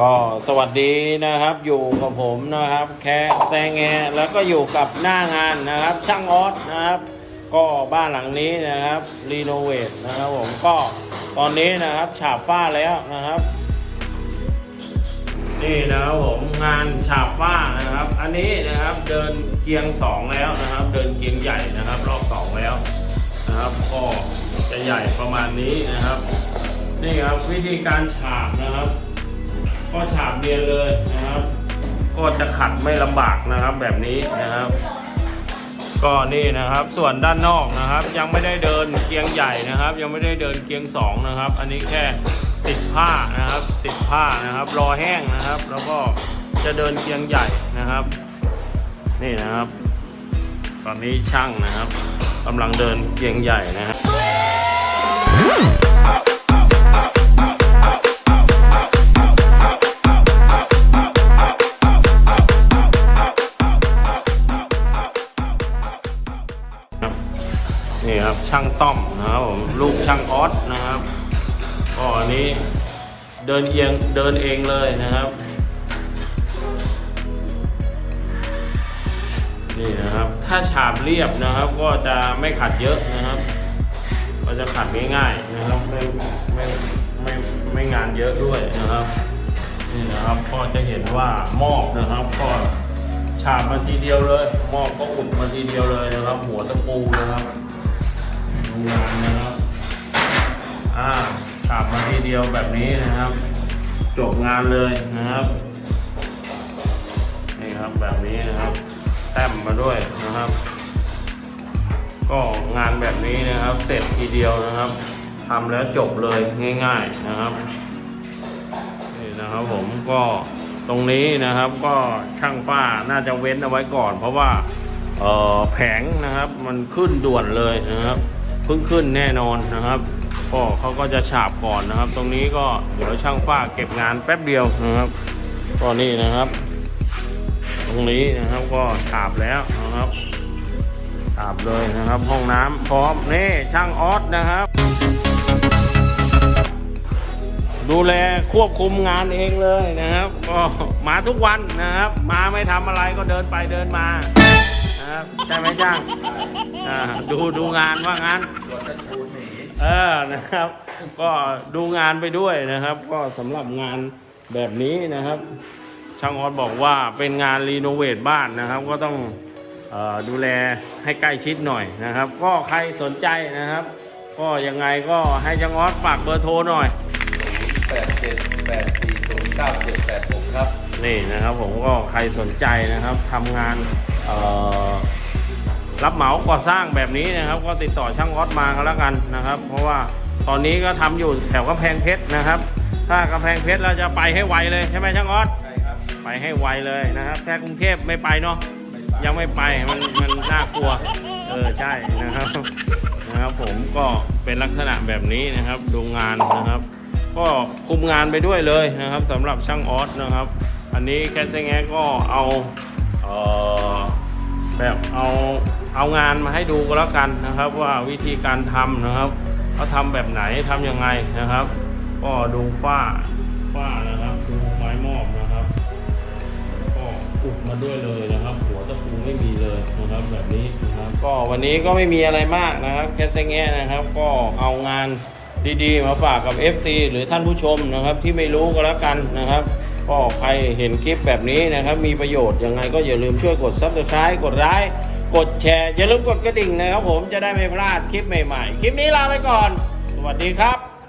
ก็สวัสดีนะครับอยู่กับผมนะครับ แค่แซงแงแล้วก็อยู่กับหน้างานนะครับ ช่างออสนะครับ ก็บ้านหลังนี้นะครับรีโนเวทนะครับผมก็ตอนนี้นะครับฉาบฝ้าแล้วนะครับ นี่นะครับผมงานฉาบฝ้านะครับ อันนี้นะครับเดินเกียงสองแล้วนะครับ เดินเกียงใหญ่นะครับ รอบสองแล้วนะครับก็จะใหญ่ประมาณนี้นะครับ นี่ครับวิธีการฉาบนะครับ ก็ฉาบเรียนเลยนะครับ ก็จะขัดไม่ลำบากนะครับแบบนี้นะครับ ก็นี่นะครับส่วนด้านนอกนะครับ ยังไม่ได้เดินเกียงใหญ่นะครับ ยังไม่ได้เดินเกียงสองนะครับ อันนี้แค่ติดผ้านะครับ ติดผ้านะครับ รอแห้งนะครับ แล้วก็จะเดินเกียงใหญ่นะครับ นี่นะครับ ตอนนี้ช่างนะครับกำลังเดินเกียงใหญ่นะครับ นี่ครับช่างต้อมนะครับผมลูกช่างออสนะครับก็อันนี้เดินเอียงเดินเองเลยนะครับ นี่นะครับถ้าฉาบเรียบนะครับ ก็จะไม่ขัดเยอะนะครับ ก็จะขัดง่ายๆนะครับไม่ไม่ไม่ไม่งานเยอะด้วยนะครับนี่นะครับก็จะเห็นว่ามอบนะครับก็ฉาบมาทีเดียวเลยหม้อก็อุดมาทีเดียวเลยนะครับ หัวตะปูนะครับ ดูงานนะครับอ่าฉาบมาทีเดียวแบบนี้นะครับ จบงานเลยนะครับนี่ครับแบบนี้นะครับแต้มมาด้วยนะครับ ก็งานแบบนี้นะครับ เสร็จทีเดียวนะครับทำแล้วจบเลยง่าย ๆนะครับนี่นะครับผมก็ตรงนี้นะครับก็ช่างฝ้าน่าจะเว้นเอาไว้ก่อน เพราะว่าเออแผงนะครับมันขึ้นด่วนเลยนะครับ พิ่งขึ้นแน่นอนนะครับก็เขาก็จะฉาบก่อนนะครับ ตรงนี้ก็เดี๋ยวช่างฝ้าเก็บงานแป๊บเดียวนะครับก็นี่นะครับ ตรงนี้นะครับก็ฉาบแล้วนะครับฉาบเลยนะครับ ห้องน้ำพร้อมนี่ช่างออสนะครับ ดูแลควบคุมงานเองเลยนะครับ ก็มาทุกวันนะครับ มาไม่ทำอะไรก็เดินไปเดินมา ครับใช่ไหมช่างอ่าดูดูงานว่างั้นเออนะครับ ก็ดูงานไปด้วยนะครับ ก็สำหรับงานแบบนี้นะครับ ช่างออสบอกว่าเป็นงานรีโนเวทบ้านนะครับ ก็ต้องเออดูแลให้ใกล้ชิดหน่อยนะครับ ก็ใครสนใจนะครับ ก็ยังไงก็ให้ช่างออสฝากเบอร์โทรหน่อย แปดเจ็ดแปดสี่ศูนย์เก้าเจ็ดแปดหกครับ นี่นะครับผมก็ใครสนใจนะครับทำงานเอ่อรับเหมาก่อสร้างแบบนี้นะครับ ก็ติดต่อช่างออสมาก็แล้วกันนะครับ เพราะว่าตอนนี้ก็ทำอยู่แถวกำแพงเพชรนะครับ ถ้ากำแพงเพชรเราจะไปให้ไวเลยใช่ไหมช่างออสใช่ครับไปให้ไวเลยนะครับแค่กรุงเทพไม่ไปเนาะยังไม่ไปมันมันน่ากลัวเออใช่นะครับนะครับผมก็เป็นลักษณะแบบนี้นะครับดูงานนะครับ ก็คุมงานไปด้วยเลยนะครับสำหรับช่างออสนะครับ อันนี้แคสเซงแงก็เอาเออแบบเอาเอางานมาให้ดูก็แล้วกันนะครับ ว่าวิธีการทำนะครับเขาทำแบบไหนทำยังไงนะครับ ก็ดูฝ้าฝ้านะครับดูไม้มอบนะครับ ก็อุดมาด้วยเลยนะครับ หัวตะปูไม่มีเลยนะครับแบบนี้นะครับก็วันนี้ก็ไม่มีอะไรมากนะครับ แค่เซงแงนะครับ ก็เอางานดีๆ มาฝากกับ FC หรือท่านผู้ชมนะครับที่ไม่รู้ก็แล้วกันนะครับ ก็ใครเห็นคลิปแบบนี้นะครับ มีประโยชน์ยังไงก็อย่าลืมช่วยกด Subscribe กดไลค์กดแชร์ อย่าลืมกดกระดิ่งนะครับผมจะได้ไม่พลาดคลิปใหม่ๆ คลิปนี้ลาไปก่อน สวัสดีครับ